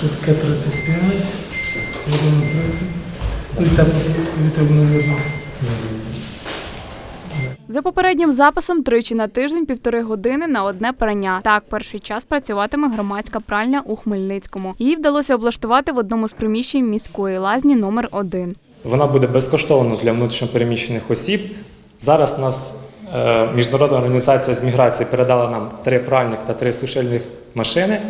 Швидке 35, ходимо 30. Ну і мабуть. За попереднім записом тричі на тиждень півтори години на одне прання. Так, перший час працюватиме громадська пральня у Хмельницькому. Її вдалося облаштувати в одному з приміщень міської лазні номер 1 Вона буде безкоштовно для внутрішньопереміщених осіб. Зараз у нас е, міжнародна організація з міграції передала нам три пральних та три сушильних машини.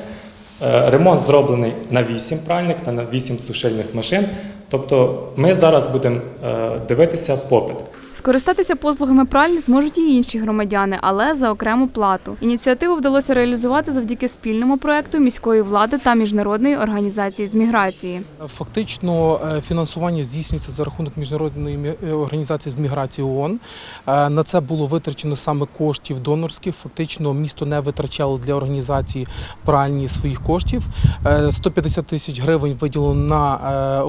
Е, ремонт зроблений на 8 пральних та на 8 сушильних машин. Тобто ми зараз будемо е, дивитися попит. Скористатися послугами пральні зможуть і інші громадяни, але за окрему плату. Ініціативу вдалося реалізувати завдяки спільному проекту міської влади та міжнародної організації з міграції. Фактично е, фінансування здійснюється за рахунок міжнародної е, організації з міграції ООН. На це було витрачено саме коштів донорських. Фактично місто не витрачало для організації пральні своїх коштів. Е, 150 тисяч гривень виділено на е,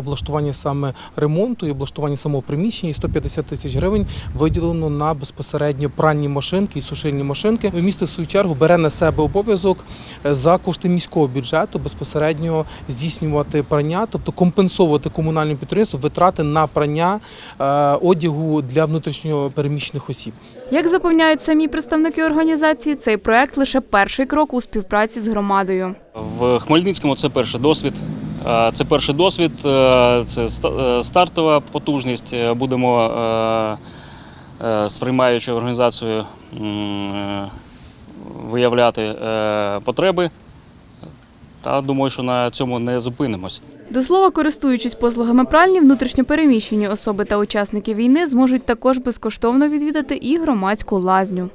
облаштування саме ремонту і облаштування самого приміщення, і 150 тисяч гривень виділено на безпосередньо пральні машинки і сушильні машинки. Місто в свою чергу бере на себе обов'язок е, за кошти міського бюджету безпосередньо здійснювати прання, тобто компенсовувати комунальному підприємству витрати на прання е, одягу для внутрішньо переміщених осіб. Як запевняють самі представники організації, цей проект лише перший крок у співпраці з громадою. В Хмельницькому це перший досвід. Е, Це перший досвід, е, це е, стартова потужність. Будемо м, е, виявляти потреби. Та думаю, що на цьому не зупинимось. До слова, користуючись послугами пральні, внутрішньопереміщені особи та учасники війни зможуть також безкоштовно відвідати і громадську лазню.